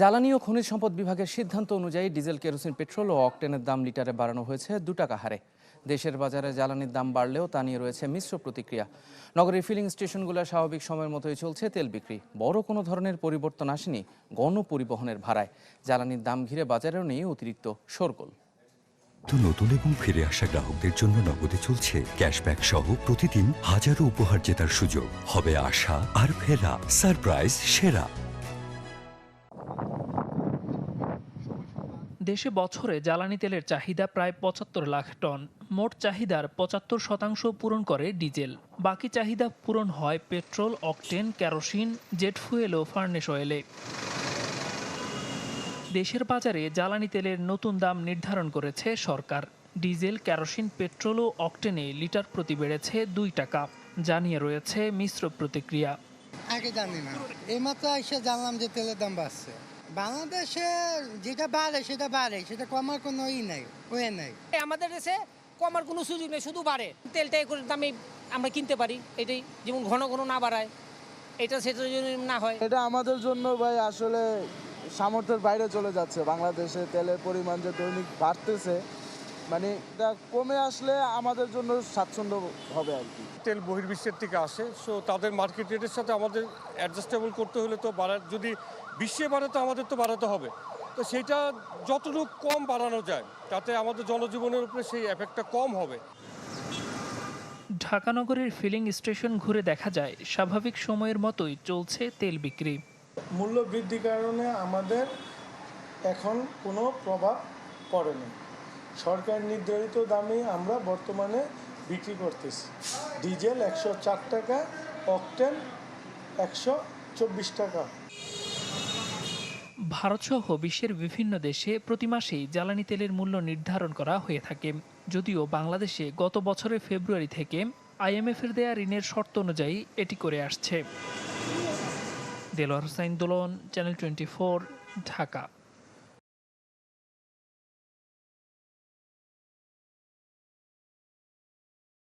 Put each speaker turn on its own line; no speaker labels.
জ্বালানি ও খনিজ সম্পদ বিভাগের সিদ্ধান্ত অনুযায়ী ডিজেল কেরোসিন, পেট্রোল ও অকটেনের দাম লিটারে বাড়ানো হয়েছে দু টাকা হারে। দেশের বাজারে জ্বালানির দাম বাড়লেও তা নিয়ে রয়েছে মিশ্র প্রতিক্রিয়া। নগরীর ফিলিং স্টেশনগুলো স্বাভাবিক সময়ের মতোই চলছে তেল বিক্রি। বড় কোনো ধরনের পরিবর্তন আসেনি গণপরিবহনের ভাড়ায় জ্বালানির দাম ঘিরে বাজারেও নেই অতিরিক্ত শোরগোল।
নতুন এবং ফিরে আসা গ্রাহকদের জন্য নগদে চলছে ক্যাশব্যাক সহ প্রতিদিন হাজারো উপহার জেতার সুযোগ। হবে আশা আর ফেরা সারপ্রাইজ সেরা।
দেশে বছরে জ্বালানি তেলের চাহিদা প্রায় পঁচাত্তর লাখ টন। মোট চাহিদার পঁচাত্তর শতাংশ পূরণ করে ডিজেল। বাকি চাহিদা পূরণ হয় petrol, octane, kerosene, jet fuel ও ফার্নেস অয়েলে। দেশের বাজারে জ্বালানি তেলের নতুন দাম নির্ধারণ করেছে সরকার। ডিজেল, কেরোসিন, পেট্রোল ও অকটেনে লিটার প্রতি বেড়েছে দুই টাকা। জানিয়ে রয়েছে মিশ্র প্রতিক্রিয়া।
আগে জানি না। জানলাম যে তেলের দাম বাড়ছে। বাংলাদেশে যেটা বাড়ে সেটা বাড়ে। সেটা কমার কোনো ই নাই ওয়ে নাই।
আমাদের দেশে কমার কোনো সুযোগ নেই শুধু বাড়ে। তেলটা করে দামে আমরা কিনতে পারি এটাই। যেমন ঘন ঘন না বাড়ায় এটা সেটার জন্য না হয়।
এটা আমাদের জন্য ভাই আসলে সামর্থ্যের বাইরে চলে যাচ্ছে। বাংলাদেশে তেলের পরিমাণ যে দৈনিক বাড়তেছে মানে এটা কমে আসলে আমাদের জন্য স্বাচ্ছন্দ্য হবে আর কি।
তেল বহির্বিশ্বের থেকে আসে সো তাদের মার্কেট রেটের সাথে আমাদের অ্যাডজাস্টেবল করতে হলে তো বাড়া যদি বিশ্বে বাড়ে তো আমাদের তো বাড়াতে হবে। তো সেটা যতটুকু কম বাড়ানো যায় তাতে আমাদের জনজীবনের উপরে সেই এফেক্টটা কম হবে।
ঢাকা নগরের ফিলিং স্টেশন ঘুরে দেখা যায় স্বাভাবিক সময়ের মতোই চলছে তেল বিক্রি।
মূল্য বৃদ্ধির কারণে আমাদের এখন কোনো প্রভাব পড়েনি। সরকার নির্ধারিত দামে আমরা বর্তমানে বিক্রি করতেছি। ডিজেল একশো চার টাকা, অকটেন একশো চব্বিশ টাকা।
ভারতসহ বিশ্বের বিভিন্ন দেশে প্রতি মাসেই জ্বালানি তেলের মূল্য নির্ধারণ করা হয়ে থাকে। যদিও বাংলাদেশে গত বছরের ফেব্রুয়ারি থেকে আইএমএফের দেয়া ঋণের শর্ত অনুযায়ী এটি করে আসছে। Delwar Hossain Dolon, channel twenty Dhaka.